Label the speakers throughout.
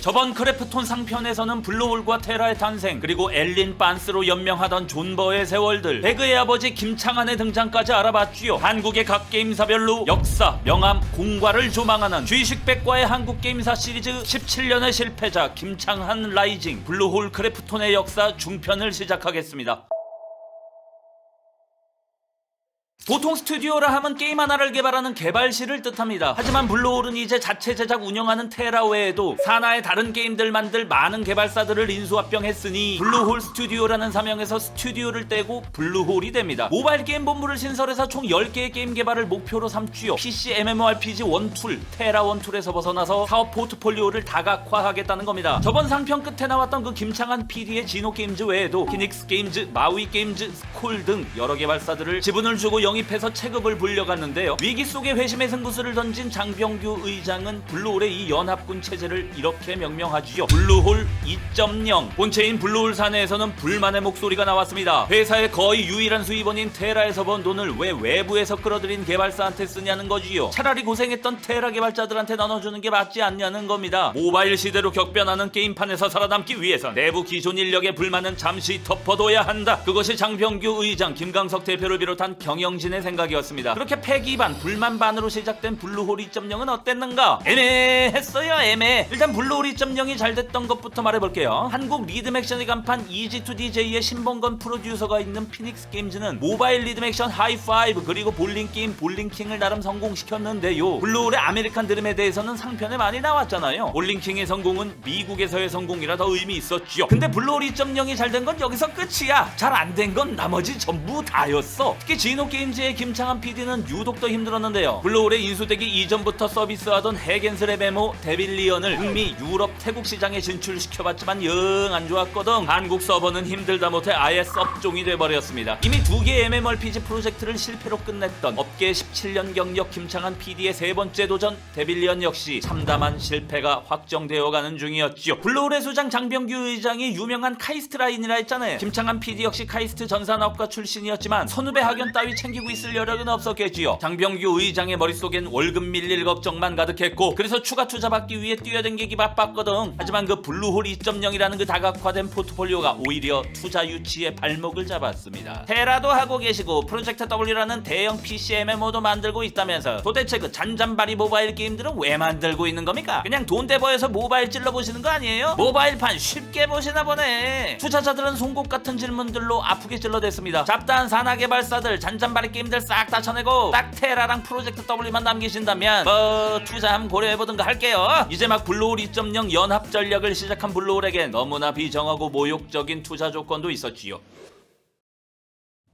Speaker 1: 저번 크래프톤 상편에서는 블루홀과 테라의 탄생 그리고 엘린 반스로 연명하던 존버의 세월들 배그의 아버지 김창한의 등장까지 알아봤지요. 한국의 각 게임사별로 역사, 명암, 공과를 조망하는 쥐식백과의 한국 게임사 시리즈 17년의 실패자 김창한 라이징 블루홀 크래프톤의 역사 중편을 시작하겠습니다 보통 스튜디오라 하면 게임 하나를 개발하는 개발실을 뜻합니다. 하지만 블루홀은 이제 자체 제작 운영하는 테라 외에도 산하의 다른 게임들 만들 많은 개발사들을 인수합병했으니 블루홀 스튜디오라는 사명에서 스튜디오를 떼고 블루홀이 됩니다. 모바일 게임 본부를 신설해서 총 10개의 게임 개발을 목표로 삼지요. PC MMORPG 원툴, 테라 원툴에서 벗어나서 사업 포트폴리오를 다각화하겠다는 겁니다. 저번 상편 끝에 나왔던 그 김창한 PD의 진호 게임즈 외에도 피닉스 게임즈, 마위 게임즈, 스콜 등 여러 개발사들을 지분을 주고 영입 해서 체급을 불려갔는데요. 위기 속에 회심의 승부수를 던진 장병규 의장은 블루홀의 이 연합군 체제를 이렇게 명명하지요. 블루홀 2.0. 본체인 블루홀 사내에서는 불만의 목소리가 나왔습니다. 회사의 거의 유일한 수입원인 테라에서 번 돈을 왜 외부에서 끌어들인 개발사한테 쓰냐는 거지요. 차라리 고생했던 테라 개발자들한테 나눠주는 게 맞지 않냐는 겁니다. 모바일 시대로 격변하는 게임판에서 살아남기 위해서 내부 기존 인력의 불만은 잠시 덮어둬야 한다. 그것이 장병규 의장, 김강석 대표를 비롯한 경영진 의 생각이었습니다. 그렇게 패기 반, 불만 반으로 시작된 블루홀 2.0은 어땠는가? 애매했어요, 애매. 일단 블루홀 2.0이 잘 됐던 것부터 말해볼게요. 한국 리듬 액션의 간판 EG2DJ의 신봉건 프로듀서가 있는 피닉스 게임즈는 모바일 리듬 액션 하이파이브 그리고 볼링 게임 볼링킹을 나름 성공시켰는데요. 블루홀의 아메리칸 드림에 대해서는 상편에 많이 나왔잖아요. 볼링킹의 성공은 미국에서의 성공이라 더 의미 있었죠. 근데 블루홀 2.0이 잘 된 건 여기서 끝이야. 잘 안 된 건 나머지 전부 다였어. 특히 진호 게임즈 의 김창한 PD는 유독 더 힘들었는데요. 블루홀의 인수되기 이전부터 서비스하던 해겐슬의 메모 데빌리언을 북미, 유럽, 태국 시장에 진출시켜봤지만 영 안 좋았거든. 한국 서버는 힘들다 못해 아예 섭종이 돼버렸습니다. 이미 두 개의 MMORPG 프로젝트를 실패로 끝냈던 업계 17년 경력 김창한 PD의 세 번째 도전 데빌리언 역시 참담한 실패가 확정되어가는 중이었죠. 블루홀의 수장 장병규 의장이 유명한 카이스트 라인이라 했잖아요. 김창한 PD 역시 카이스트 전산업과 출신이었지만 선후배 학연 따위 챙기고 있을 여력은 없었겠지요. 장병규 의장의 머릿속엔 월급 밀릴 걱정만 가득했고 그래서 추가 투자 받기 위해 뛰어댕기기 바빴거든. 하지만 그 블루홀 2.0이라는 그 다각화된 포트폴리오가 오히려 투자 유치에 발목을 잡았습니다. 테라도 하고 계시고 프로젝트 W라는 대형 PC MMO도 만들고 있다면서 도대체 그 잔잔바리 모바일 게임들은 왜 만들고 있는 겁니까? 그냥 돈 대버해서 모바일 찔러 보시는 거 아니에요? 모바일판 쉽게 보시나 보네. 투자자들은 송곳 같은 질문들로 아프게 찔러댔습니다. 잡다한 산하 개발사들 잔잔바리 게임들 싹 다 쳐내고 딱 테라랑 프로젝트 W만 남기신다면 뭐 투자 한번 고려해보든가 할게요. 이제 막 블루홀 2.0 연합 전략을 시작한 블루홀에게 너무나 비정하고 모욕적인 투자 조건도 있었지요.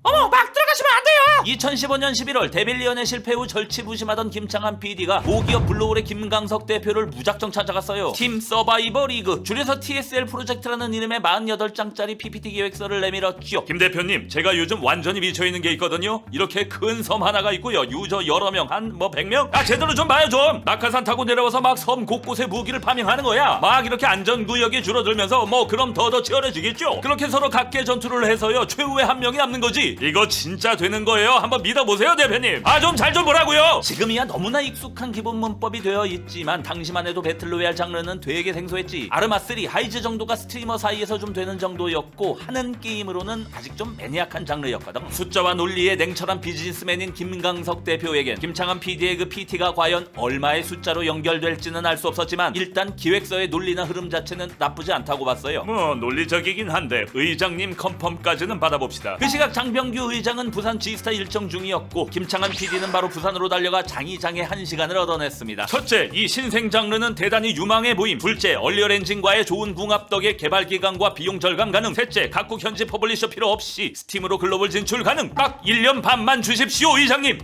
Speaker 1: 어머 막 들어가시면 안 돼요 2015년 11월 데빌리언의 실패 후 절치부심하던 김창한 PD가 모기업 블루홀의 김강석 대표를 무작정 찾아갔어요. 팀 서바이버 리그. 줄여서 TSL 프로젝트라는 이름의 48장짜리 PPT 기획서를 내밀었지요. 김 대표님 제가 요즘 완전히 미쳐있는 게 있거든요. 이렇게 큰 섬 하나가 있고요. 유저 여러 명 한 뭐 100명? 아 제대로 좀 봐요 좀. 낙하산 타고 내려와서 막 섬 곳곳에 무기를 파밍하는 거야. 막 이렇게 안전구역이 줄어들면서 뭐 그럼 더더 치열해지겠죠? 그렇게 서로 각계 전투를 해서요. 최후의 한 명이 남는 거지. 이거 진짜 되는 거 예요. 한번 믿어보세요 대표님. 아 좀 잘 좀 보라고요. 지금이야 너무나 익숙한 기본 문법이 되어 있지만 당시만 해도 배틀로얄 장르는 되게 생소했지. 아르마3 하이즈 정도가 스트리머 사이에서 좀 되는 정도였고 하는 게임으로는 아직 좀 매니악한 장르였거든. 숫자와 논리에 냉철한 비즈니스맨인 김강석 대표에겐 김창한 PD의 그 PT가 과연 얼마의 숫자로 연결될지는 알 수 없었지만 일단 기획서의 논리나 흐름 자체는 나쁘지 않다고 봤어요. 뭐 논리적이긴 한데 의장님 컨펌까지는 받아봅시다. 그 시각 장병규 의장은 부산 G 스타 일정 중이었고 김창한 PD는 바로 부산으로 달려가 장이장의 한 시간을 얻어냈습니다. 첫째, 이 신생 장르는 대단히 유망해 보임. 둘째, 얼리얼 엔진과의 좋은 궁합 덕에 개발 기간과 비용 절감 가능. 셋째, 각국 현지 퍼블리셔 필요 없이 스팀으로 글로벌 진출 가능. 딱 1년 반만 주십시오, 의장님.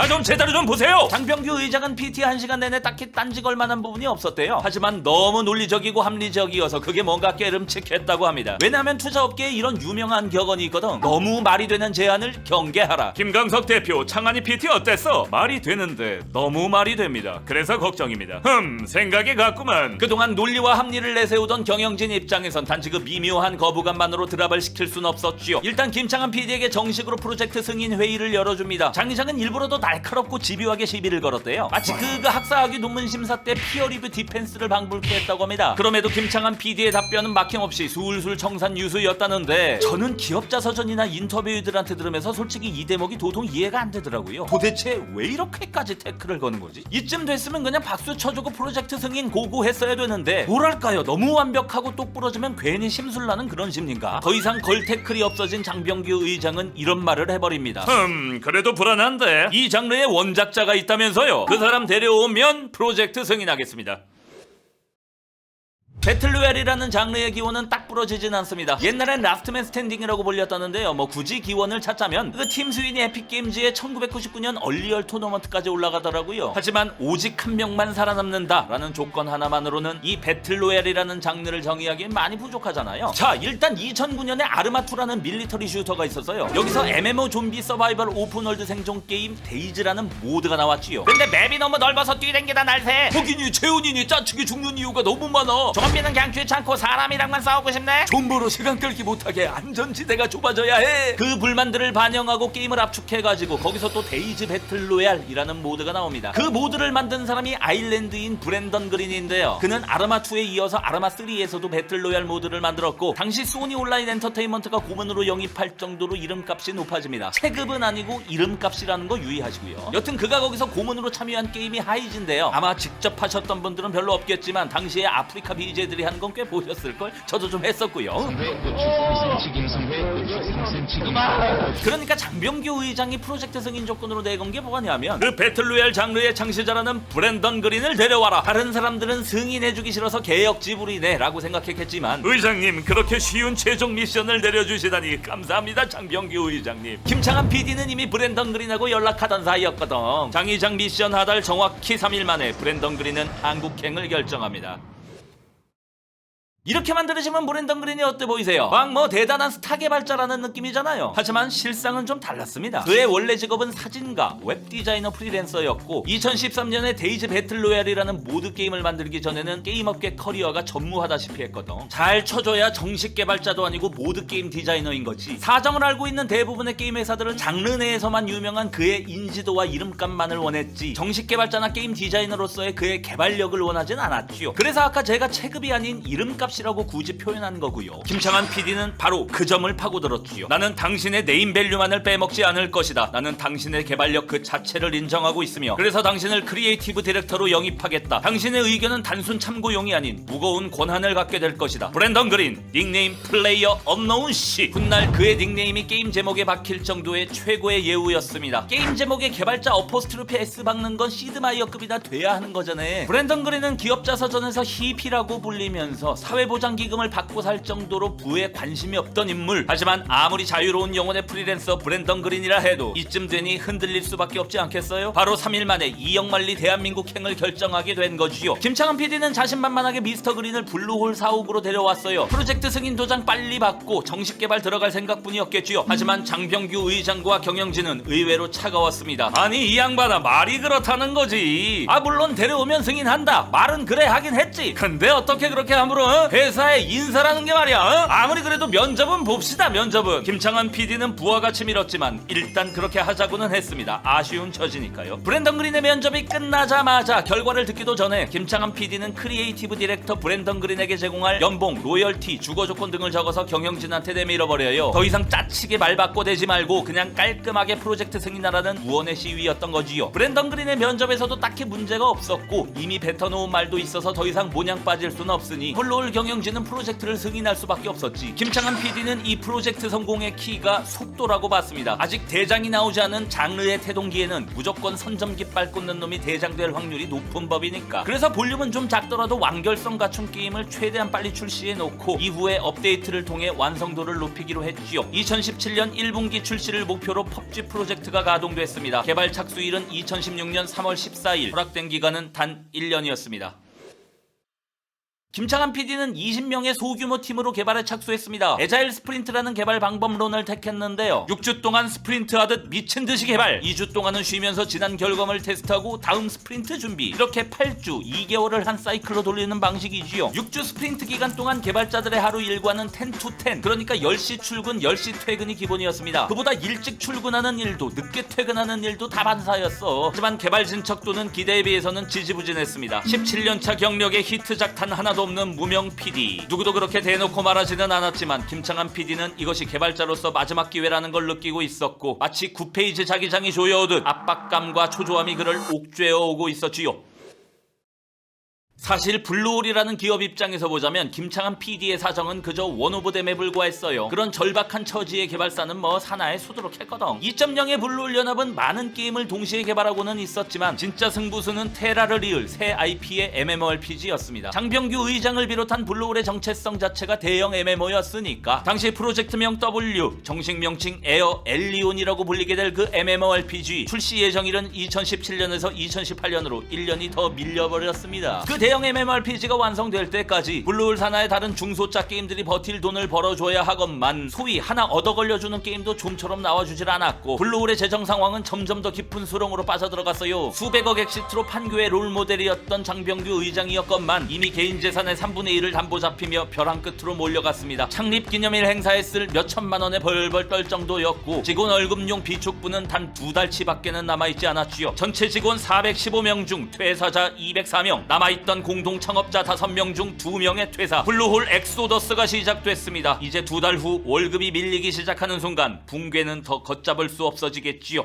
Speaker 1: 아 좀 제대로 좀 보세요. 장병규 의장은 PT 한 시간 내내 딱히 딴지 걸 만한 부분이 없었대요. 하지만 너무 논리적이고 합리적이어서 그게 뭔가 깨름칙했다고 합니다. 왜냐하면 투자업계에 이런 유명한 격언이 있거든. 너무 말이 되는 제안을 경계하라. 김강석 대표 창안이 PT 어땠어? 말이 되는데 너무 말이 됩니다. 그래서 걱정입니다. 흠 생각이 같구만. 그동안 논리와 합리를 내세우던 경영진 입장에선 단지 그 미묘한 거부감만으로 드랍을 시킬 순 없었지요. 일단 김창한 PD에게 정식으로 프로젝트 승인 회의를 열어줍니다. 장 이장은 일부러 더 날카롭고 집요하게 시비를 걸었대요. 마치 그가 학사학위 논문 심사 때 피어리뷰 디펜스를 방불케 했다고 합니다. 그럼에도 김창한 PD의 답변은 막힘없이 술술 청산 유수였다는데 저는 기업자 서전이나 인터뷰들한테 들으면서 솔직히 이 대목이 도통 이해가 안 되더라고요. 도대체 왜 이렇게까지 태클을 거는 거지? 이쯤 됐으면 그냥 박수 쳐주고 프로젝트 승인 고고했어야 되는데 뭐랄까요 너무 완벽하고 똑부러지면 괜히 심술나는 그런 심리인가? 더 이상 걸 태클이 없어진 장병규 의장은 이런 말을 해버립니다. 흠 그래도 불안한데 이 장 르에 원작자가 있다면서요? 그 사람 데려오면 프로젝트 승인하겠습니다. 배틀로얄이라는 장르의 기원은 딱 부러지진 않습니다. 옛날엔 라스트맨 스탠딩이라고 불렸다는데요. 뭐 굳이 기원을 찾자면 그 팀 스윈이 에픽게임즈의 1999년 얼리얼 토너먼트까지 올라가더라고요. 하지만 오직 한 명만 살아남는다라는 조건 하나만으로는 이 배틀로얄이라는 장르를 정의하기엔 많이 부족하잖아요. 자 일단 2009년에 아르마2라는 밀리터리 슈터가 있었어요. 여기서 MMO 좀비 서바이벌 오픈월드 생존 게임 데이즈라는 모드가 나왔지요. 근데 맵이 너무 넓어서 뛰댕기다 날새. 거기니 재훈이니 짜치게 죽는 이유가 너무 많아. 좀 비는 그냥 귀찮고 사람이랑만 싸우고 싶네. 존버로 시간 끌기 못하게 안전지대가 좁아져야 해. 그 불만들을 반영하고 게임을 압축해가지고 거기서 또 데이즈 배틀 로얄이라는 모드가 나옵니다. 그 모드를 만든 사람이 아일랜드인 브랜던 그린인데요. 그는 아르마2에 이어서 아르마3에서도 배틀 로얄 모드를 만들었고 당시 소니 온라인 엔터테인먼트가 고문으로 영입할 정도로 이름값이 높아집니다. 체급은 아니고 이름값이라는 거 유의하시고요. 여튼 그가 거기서 고문으로 참여한 게임이 하이즈인데요. 아마 직접 하셨던 분들은 별로 없겠지만 당시에 아프리카 BJ 들이 하는 건 꽤 보셨을걸? 저도 좀 했었고요.
Speaker 2: 회 고추 3cm 김성회 고추 3cm 김
Speaker 1: 그러니까 장병규 의장이 프로젝트 승인 조건으로 내건 게 뭐냐면 그 배틀로얄 장르의 창시자라는 브랜던 그린을 데려와라. 다른 사람들은 승인해주기 싫어서 개혁 지불이네 라고 생각했겠지만 의장님 그렇게 쉬운 최종 미션을 내려주시다니 감사합니다 장병규 의장님. 김창한 PD는 이미 브랜던 그린하고 연락하던 사이였거든. 장의장 미션 하달 정확히 3일 만에 브랜던 그린은 한국행을 결정합니다 이렇게 만들어지면 브랜던 그린이 어때 보이세요? 막 뭐 대단한 스타 개발자라는 느낌이잖아요. 하지만 실상은 좀 달랐습니다. 그의 원래 직업은 사진가, 웹 디자이너 프리랜서였고 2013년에 데이즈 배틀로얄이라는 모드 게임을 만들기 전에는 게임업계 커리어가 전무하다시피 했거든. 잘 쳐줘야 정식 개발자도 아니고 모드 게임 디자이너인 거지. 사정을 알고 있는 대부분의 게임 회사들은 장르 내에서만 유명한 그의 인지도와 이름값만을 원했지 정식 개발자나 게임 디자이너로서의 그의 개발력을 원하진 않았지요. 그래서 아까 제가 체급이 아닌 이름값 이라고 굳이 표현한 거고요. 김창한 PD는 바로 그 점을 파고들었지요. 나는 당신의 네임밸류만을 빼먹지 않을 것이다. 나는 당신의 개발력 그 자체를 인정하고 있으며 그래서 당신을 크리에이티브 디렉터로 영입하겠다. 당신의 의견은 단순 참고용이 아닌 무거운 권한을 갖게 될 것이다. 브랜던 그린 닉네임 플레이어 언노운 씨. 훗날 그의 닉네임이 게임 제목에 박힐 정도의 최고의 예우였습니다. 게임 제목에 개발자 어퍼스트로피 S 박는 건 시드마이어급이나 돼야 하는 거잖아. 브랜던 그린은 기업자 서전에서 히피라고 불리면서 사회 보장기금을 받고 살 정도로 부에 관심이 없던 인물. 하지만 아무리 자유로운 영혼의 프리랜서 브랜던 그린이라 해도 이쯤 되니 흔들릴 수밖에 없지 않겠어요? 바로 3일 만에 이영만리 대한민국 행을 결정하게 된 거지요. 김창은 PD는 자신만만하게 미스터 그린을 블루홀 사옥으로 데려왔어요. 프로젝트 승인 도장 빨리 받고 정식 개발 들어갈 생각뿐이었겠지요. 하지만 장병규 의장과 경영진은 의외로 차가웠습니다. 아니 이 양반아 말이 그렇다는 거지. 아 물론 데려오면 승인한다. 말은 그래 하긴 했지. 근데 어떻게 그렇게 아무런 어? 회사의 인사라는 게 말이야. 어? 아무리 그래도 면접은 봅시다 면접은. 김창한 PD는 부하같이 밀었지만 일단 그렇게 하자고는 했습니다. 아쉬운 처지니까요. 브랜던 그린의 면접이 끝나자마자 결과를 듣기도 전에 김창한 PD는 크리에이티브 디렉터 브랜던 그린에게 제공할 연봉, 로열티, 주거 조건 등을 적어서 경영진한테 내밀어버려요. 더 이상 짜치게 말 바꿔대지 말고 그냥 깔끔하게 프로젝트 승인하라는 무언의 시위였던 거지요. 브랜던 그린의 면접에서도 딱히 문제가 없었고 이미 뱉어놓은 말도 있어서 더 이상 모냥 빠질 수는 없으니 홀로울 경영진은 프로젝트를 승인할 수밖에 없었지. 김창한 PD는 이 프로젝트 성공의 키가 속도라고 봤습니다. 아직 대장이 나오지 않은 장르의 태동기에는 무조건 선점 깃발 꽂는 놈이 대장 될 확률이 높은 법이니까. 그래서 볼륨은 좀 작더라도 완결성 갖춘 게임을 최대한 빨리 출시해 놓고 이후에 업데이트를 통해 완성도를 높이기로 했지요. 2017년 1분기 출시를 목표로 펍지 프로젝트가 가동됐습니다. 개발 착수일은 2016년 3월 14일, 허락된 기간은 단 1년이었습니다. 김창한 PD는 20명의 소규모 팀으로 개발에 착수했습니다. 에자일 스프린트라는 개발 방법론을 택했는데요. 6주 동안 스프린트 하듯 미친 듯이 개발, 2주 동안은 쉬면서 지난 결과물 테스트하고 다음 스프린트 준비. 이렇게 8주, 2개월을 한 사이클로 돌리는 방식이지요. 6주 스프린트 기간 동안 개발자들의 하루 일과는 10 to 10. 그러니까 10시 출근, 10시 퇴근이 기본이었습니다. 그보다 일찍 출근하는 일도 늦게 퇴근하는 일도 다 반사였어. 하지만 개발 진척도는 기대에 비해서는 지지부진했습니다. 17년차 경력에 히트작 단 하나 도 없는 무명 PD. 누구도 그렇게 대놓고 말하지는 않았지만 김창한 PD는 이것이 개발자로서 마지막 기회라는 걸 느끼고 있었고 마치 9페이지 자기장이 조여오듯 압박감과 초조함이 그를 옥죄어 오고 있었지요. 사실 블루홀이라는 기업 입장에서 보자면 김창한 PD의 사정은 그저 원오브댐에 불과했어요. 그런 절박한 처지의 개발사는 뭐 사나에 수두룩했거든. 2.0의 블루홀 연합은 많은 게임을 동시에 개발하고는 있었지만 진짜 승부수는 테라를 이을 새 IP의 MMORPG였습니다. 장병규 의장을 비롯한 블루홀의 정체성 자체가 대형 MMO였으니까 당시 프로젝트명 W, 정식 명칭 에어 엘리온이라고 불리게 될 그 MMORPG 출시 예정일은 2017년에서 2018년으로 1년이 더 밀려버렸습니다. 그 대형 MMORPG가 완성될 때까지 블루홀 산하의 다른 중소짜 게임들이 버틸 돈을 벌어줘야 하건만 소위 하나 얻어 걸려주는 게임도 좀처럼 나와주질 않았고 블루홀의 재정 상황은 점점 더 깊은 수렁으로 빠져들어갔어요. 수백억 엑시트로 판교의 롤모델이었던 장병규 의장이었건만 이미 개인 재산의 3분의 1을 담보 잡히며 벼랑 끝으로 몰려갔습니다. 창립 기념일 행사에 쓸 몇천만 원의 벌벌 떨 정도였고 직원 월급용 비축분은 단 두 달치밖에는 남아있지 않았지요. 전체 직원 415명 중 퇴사자 204명 남아있던 공동 창업자 5명 중 2명의 퇴사 블루홀 엑소더스가 시작됐습니다. 이제 두 달 후 월급이 밀리기 시작하는 순간 붕괴는 더 걷잡을 수 없어지겠지요.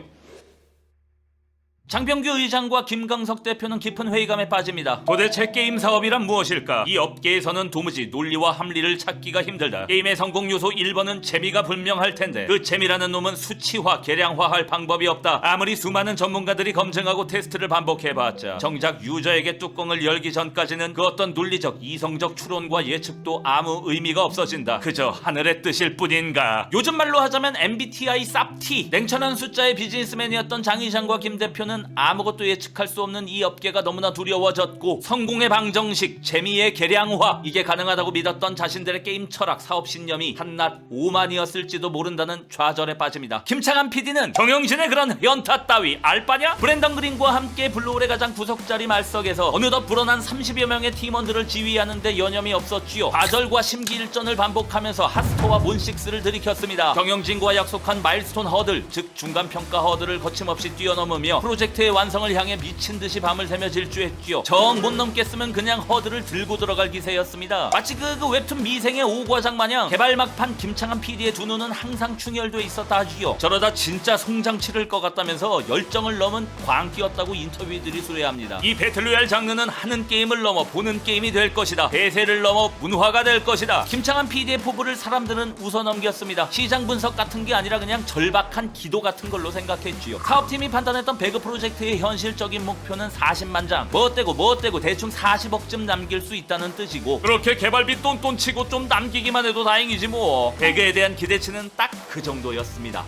Speaker 1: 장병규 의장과 김강석 대표는 깊은 회의감에 빠집니다. 도대체 게임 사업이란 무엇일까? 이 업계에서는 도무지 논리와 합리를 찾기가 힘들다. 게임의 성공 요소 1번은 재미가 분명할 텐데 그 재미라는 놈은 수치화, 계량화할 방법이 없다. 아무리 수많은 전문가들이 검증하고 테스트를 반복해봤자 정작 유저에게 뚜껑을 열기 전까지는 그 어떤 논리적, 이성적 추론과 예측도 아무 의미가 없어진다. 그저 하늘의 뜻일 뿐인가. 요즘 말로 하자면 MBTI 쌉티 냉철한 숫자의 비즈니스맨이었던 장 의장과 김 대표는 아무것도 예측할 수 없는 이 업계가 너무나 두려워졌고 성공의 방정식, 재미의 계량화 이게 가능하다고 믿었던 자신들의 게임 철학, 사업 신념이 한낱 오만이었을지도 모른다는 좌절에 빠집니다. 김창한 PD는 정영진의 그런 연타 따위 알바냐? 브랜던 그린과 함께 블루홀의 가장 구석자리 말석에서 어느덧 불어난 30여 명의 팀원들을 지휘하는데 여념이 없었지요. 좌절과 심기일전을 반복하면서 핫스토와 몬식스를 들이켰습니다. 정영진과 약속한 마일스톤 허들, 즉 중간 평가 허들을 거침없이 뛰어넘으며 프로젝트 의 완성을 향해 미친 듯이 밤을 새며 질주했지요. 정 못 넘겠으면 그냥 허들을 들고 들어갈 기세였습니다. 마치 그, 그 웹툰 미생의 오과장 마냥 개발 막판 김창한 PD의 두 눈은 항상 충혈돼 있었다 하지요. 저러다 진짜 송장 치를 것 같다면서 열정을 넘은 광기였다고 인터뷰들이 수레합니다. 이 배틀로얄 장르는 하는 게임을 넘어 보는 게임이 될 것이다. 대세를 넘어 문화가 될 것이다. 김창한 PD의 포부를 사람들은 웃어 넘겼습니다. 시장 분석 같은 게 아니라 그냥 절박한 기도 같은 걸로 생각했지요. 사업팀이 판단했던 배그 프로 젝트의 현실적인 목표는 40만 장. 뭐 어때고 뭐 어때고 대충 40억쯤 남길 수 있다는 뜻이고 그렇게 개발비 똔똔 치고 좀 남기기만 해도 다행이지 뭐. 배그에 대한 기대치는 딱 그 정도였습니다.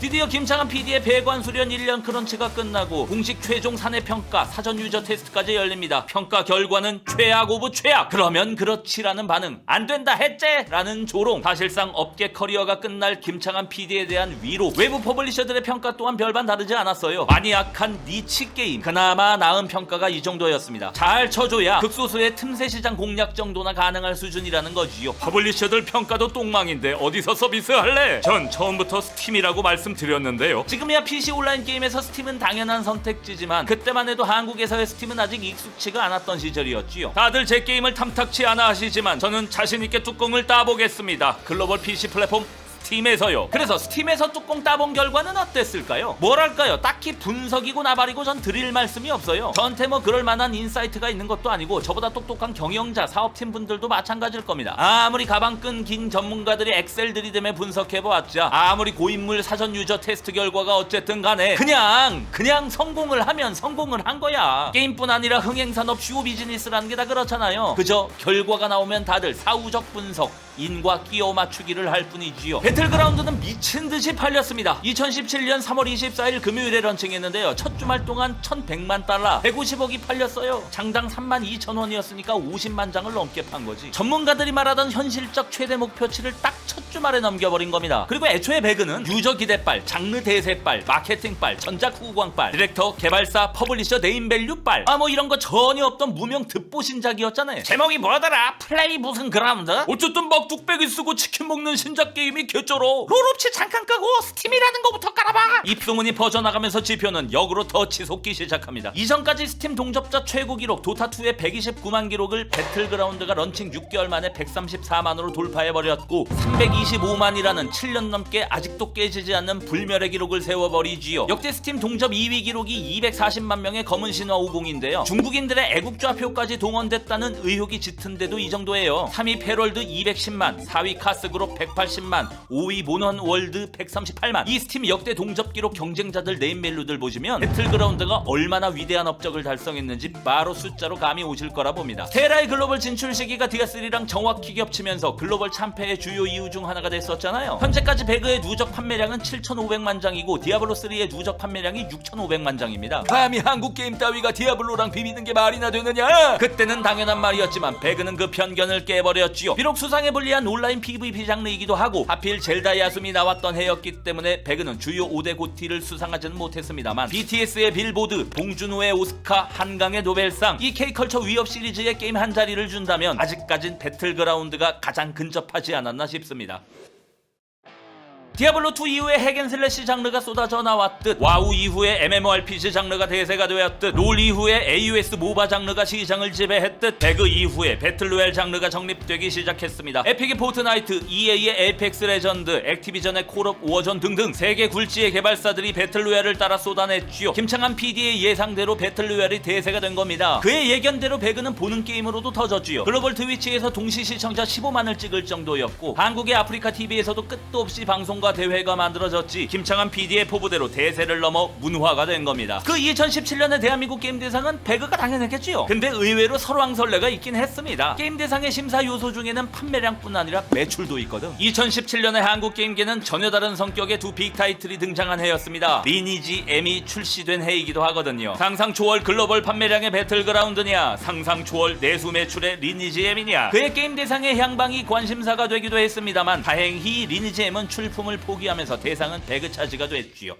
Speaker 1: 드디어 김창한 PD의 배관 수련 1년 크런치가 끝나고 공식 최종 사내 평가 사전 유저 테스트까지 열립니다. 평가 결과는 최악 오브 최악. 그러면 그렇지라는 반응. 안 된다 했제 라는 조롱. 사실상 업계 커리어가 끝날 김창한 PD에 대한 위로. 외부 퍼블리셔들의 평가 또한 별반 다르지 않았어요. 많이 약한 니치 게임. 그나마 나은 평가가 이 정도였습니다. 잘 쳐줘야 극소수의 틈새 시장 공략 정도나 가능할 수준이라는 거지요. 퍼블리셔들 평가도 똥망인데 어디서 서비스 할래? 전 처음부터 스팀이라고 말씀 드렸는데요. 지금이야 PC 온라인 게임에서 스팀은 당연한 선택지지만 그때만 해도 한국에서의 스팀은 아직 익숙치가 않았던 시절이었지요. 다들 제 게임을 탐탁치 않아 하시지만 저는 자신 있게 뚜껑을 따보겠습니다. 글로벌 PC 플랫폼 스팀에서요. 그래서 스팀에서 뚜껑 따본 결과는 어땠을까요? 뭐랄까요? 딱히 분석이고 나발이고 전 드릴 말씀이 없어요. 저한테 뭐 그럴 만한 인사이트가 있는 것도 아니고 저보다 똑똑한 경영자, 사업팀 분들도 마찬가지일 겁니다. 아무리 가방 끈 긴 전문가들이 엑셀 들이대며 분석해보았자 아무리 고인물 사전 유저 테스트 결과가 어쨌든 간에 그냥 그냥 성공을 하면 성공을 한 거야. 게임뿐 아니라 흥행산업 쇼 비즈니스라는 게 다 그렇잖아요. 그저 결과가 나오면 다들 사후적 분석, 인과 끼워 맞추기를 할 뿐이지요. 배틀그라운드는 미친 듯이 팔렸습니다. 2017년 3월 24일 금요일에 런칭했는데요. 첫 주말 동안 1,100만 달러, 150억이 팔렸어요. 장당 3만 2천 원이었으니까 50만 장을 넘게 판 거지. 전문가들이 말하던 현실적 최대 목표치를 딱 첫 주말에 넘겨버린 겁니다. 그리고 애초에 배그는 유저 기대빨, 장르 대세빨, 마케팅빨, 전작 후광빨, 디렉터, 개발사, 퍼블리셔, 네임밸류빨, 아 뭐 이런 거 전혀 없던 무명 듣보신작이었잖아요. 제목이 뭐더라? 플레이 무슨 그라운드? 어쨌든 막 뚝배기 쓰고 치킨 먹는 신작 게임이 개쩔어. 롤업치 잠깐 끄고 스팀이라는 거부터 깔아봐. 입소문이 퍼져나가면서 지표는 역으로 더 치솟기 시작합니다. 이전까지 스팀 동접자 최고 기록 도타2의 129만 기록을 배틀그라운드가 런칭 6개월 만에 134만으로 돌파해버렸고 325만이라는 7년 넘게 아직도 깨지지 않는 불멸의 기록을 세워버리지요. 역대 스팀 동접 2위 기록이 240만 명의 검은 신화 50인데요. 중국인들의 애국좌표까지 동원됐다는 의혹이 짙은데도 이 정도예요. 3위 패럴드 210만, 4위 카스그룹 180만, 5위 모넌월드 138만. 이 스팀 역대 동접 기록 경쟁자들 네임멜로들 보시면 배틀그라운드가 얼마나 위대한 업적을 달성했는지 바로 숫자로 감이 오실 거라 봅니다. 테라의 글로벌 진출 시기가 디아3랑 정확히 겹치면서 글로벌 참패의 주요 이유 중 하나가 됐었잖아요. 현재까지 배그의 누적 판매량은 7,500만 장이고 디아블로3의 누적 판매량이 6,500만 장입니다. 감히 한국 게임 따위가 디아블로랑 비비는 게 말이나 되느냐? 그때는 당연한 말이었지만 배그는 그 편견을 깨버렸지요. 비록 수상에 불리 한 온라인 PVP 장르이기도 하고 하필 젤다 야숨이 나왔던 해였기 때문에 배그는 주요 5대 고티를 수상하지는 못했습니다만 BTS의 빌보드, 봉준호의 오스카, 한강의 노벨상 이 K컬처 위협 시리즈의 게임 한 자리를 준다면 아직까진 배틀그라운드가 가장 근접하지 않았나 싶습니다. 디아블로2 이후에 핵앤슬래시 장르가 쏟아져 나왔듯 와우 이후에 MMORPG 장르가 대세가 되었듯 롤 이후에 AUS 모바 장르가 시장을 지배했듯 배그 이후에 배틀로얄 장르가 정립되기 시작했습니다. 에픽의 포트나이트, EA의 에이펙스 레전드, 액티비전의 콜옵 워전 등등 세계 굴지의 개발사들이 배틀로얄을 따라 쏟아냈지요. 김창한 PD의 예상대로 배틀로얄이 대세가 된 겁니다. 그의 예견대로 배그는 보는 게임으로도 터졌지요. 글로벌 트위치에서 동시 시청자 15만을 찍을 정도였고 한국의 아프리카 TV에서도 끝도 없이 방송과 대회가 만들어졌지 김창한 PD의 포부대로 대세를 넘어 문화가 된 겁니다. 그 2017년의 대한민국 게임 대상은 배그가 당연했겠지요. 근데 의외로 설왕설래가 있긴 했습니다. 게임 대상의 심사 요소 중에는 판매량뿐 아니라 매출도 있거든. 2017년의 한국 게임계는 전혀 다른 성격의 두 빅 타이틀이 등장한 해였습니다. 리니지 M이 출시된 해이기도 하거든요. 상상 초월 글로벌 판매량의 배틀그라운드냐, 상상 초월 내수 매출의 리니지 M이냐. 그의 게임 대상의 향방이 관심사가 되기도 했습니다만 다행히 리니지 M은 출품 을 포기하면서 대상은 배그 차지가 됐지요.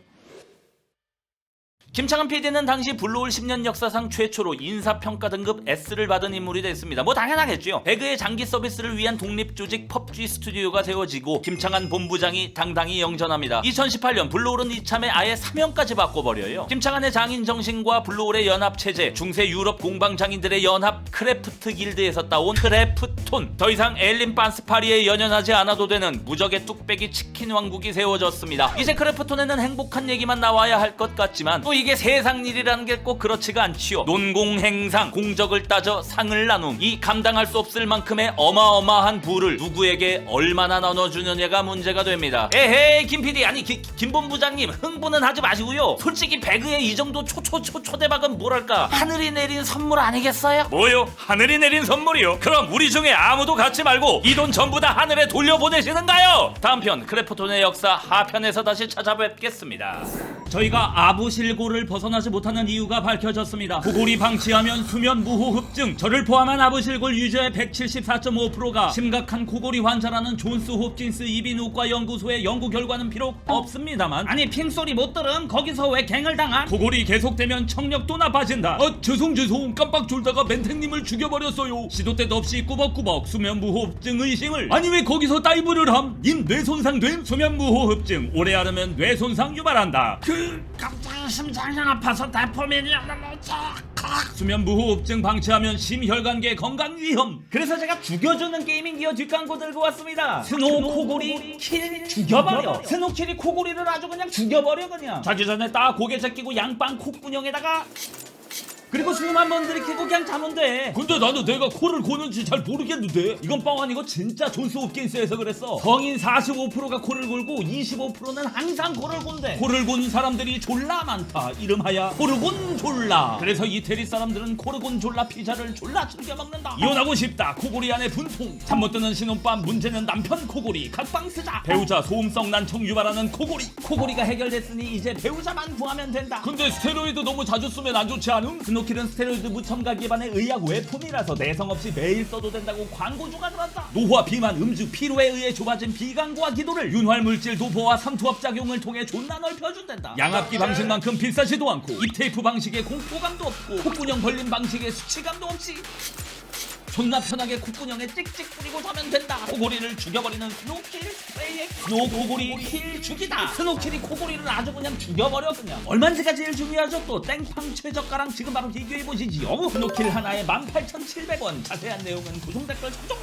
Speaker 1: 김창한 PD는 당시 블루홀 10년 역사상 최초로 인사평가 등급 S를 받은 인물이 됐습니다. 뭐 당연하겠죠. 배그의 장기 서비스를 위한 독립조직 펍G 스튜디오가 세워지고 김창한 본부장이 당당히 영전합니다. 2018년 블루홀은 이참에 아예 사명까지 바꿔버려요. 김창한의 장인 정신과 블루홀의 연합체제, 중세 유럽 공방장인들의 연합 크래프트 길드에서 따온 크래프톤. 더 이상 엘린 반스파리에 연연하지 않아도 되는 무적의 뚝배기 치킨 왕국이 세워졌습니다. 이제 크래프톤에는 행복한 얘기만 나와야 할 것 같지만 또 이게 세상 일이라는 게 꼭 그렇지가 않지요. 논공행상, 공적을 따져 상을 나눔. 이 감당할 수 없을 만큼의 어마어마한 부를 누구에게 얼마나 나눠주느냐가 문제가 됩니다. 에헤이 김 PD 아니 기- 김 본부장님 흥분은 하지 마시고요. 솔직히 배그의 이 정도 초초초 초대박은 뭐랄까 하늘이 내린 선물 아니겠어요? 뭐요? 하늘이 내린 선물이요? 그럼 우리 중에 아무도 갖지 말고 이 돈 전부 다 하늘에 돌려보내시는가요? 다음 편 크래프톤의 역사 하편에서 다시 찾아뵙겠습니다. 저희가 아부실고 를 벗어나지 못하는 이유가 밝혀졌습니다. 구골이 방치하면 수면 무호흡증. 저를 포함한 아부실골 유저의 174.5%가 심각한 코골이 환자라는 존스 홉킨스 이비인후과 연구소의 연구 결과는 비록 없습니다만 아니 핑소리 못 들음 거기서 왜 갱을 당함? 코골이 계속되면 청력도 나빠진다. 어 죄송 죄송 깜빡 졸다가 멘탱님을 죽여버렸어요. 시도 때도 없이 꾸벅꾸벅 수면 무호흡증 의심을 아니 왜 거기서 다이브를 함? 님 뇌 손상됨? 수면 무호흡증 오래 하려면 뇌 손상 유발한다. 그 갑자기 심장이 아파서 대포면이 수면 무호흡증 방치하면 심혈관계 건강 위험. 그래서 제가 죽여주는 게이밍 기어 뒷광고 들고 왔습니다. 스노우 코골이 킬 죽여버려. 스노우 킬이 코골이를 아주 그냥 죽여버려 그냥. 자기 전에 딱 고개 제끼고 양빵 콧구녕에다가 그리고 숨한번 들이키고 그냥 자면 돼
Speaker 3: 근데 나는 내가 코를 고는지 잘 모르겠는데.
Speaker 1: 이건 뻥 아니고 진짜 존스 홉킨스에서 그랬어. 성인 45%가 코를 골고 25%는 항상 코를 곤대. 코를 곤 사람들이 졸라 많다. 이름하여 코르곤 졸라. 그래서 이태리 사람들은 코르곤 졸라 피자를 졸라 즐겨 먹는다. 이혼하고 싶다. 코골이 안에 분통 잠 못 드는 신혼밤. 문제는 남편 코골이. 각방 쓰자. 배우자 소음성 난청 유발하는 코골이. 코골이가 해결됐으니 이제 배우자만 구하면 된다.
Speaker 3: 근데 스테로이드 너무 자주 쓰면 안 좋지 않음?
Speaker 1: 스노킬은 스테로이드 무첨가 기반의 의약 외품이라서 내성 없이 매일 써도 된다고 광고주가 들었다. 노화, 비만, 음주, 피로에 의해 좁아진 비강과 기도를 윤활 물질 도포와 삼투압 작용을 통해 존나 넓혀준단다. 양압기 방식만큼 비싸지도 않고 입테이프 방식의 공포감도 없고 콧구녕 벌림 방식의 수치감도 없이 존나 편하게 콧구녕에 찍찍 뿌리고 자면 된다. 코골이를 죽여버리는 스노킬 스프레이의 코골이 킬 죽이다. 스노킬이 코골이를 아주 그냥 죽여버려 그냥. 얼만지가 제일 중요하죠? 또 땡팡 최저가랑 지금 바로 비교해 보시지요. 스노킬 하나에 18,700원. 자세한 내용은 고정 댓글 참조.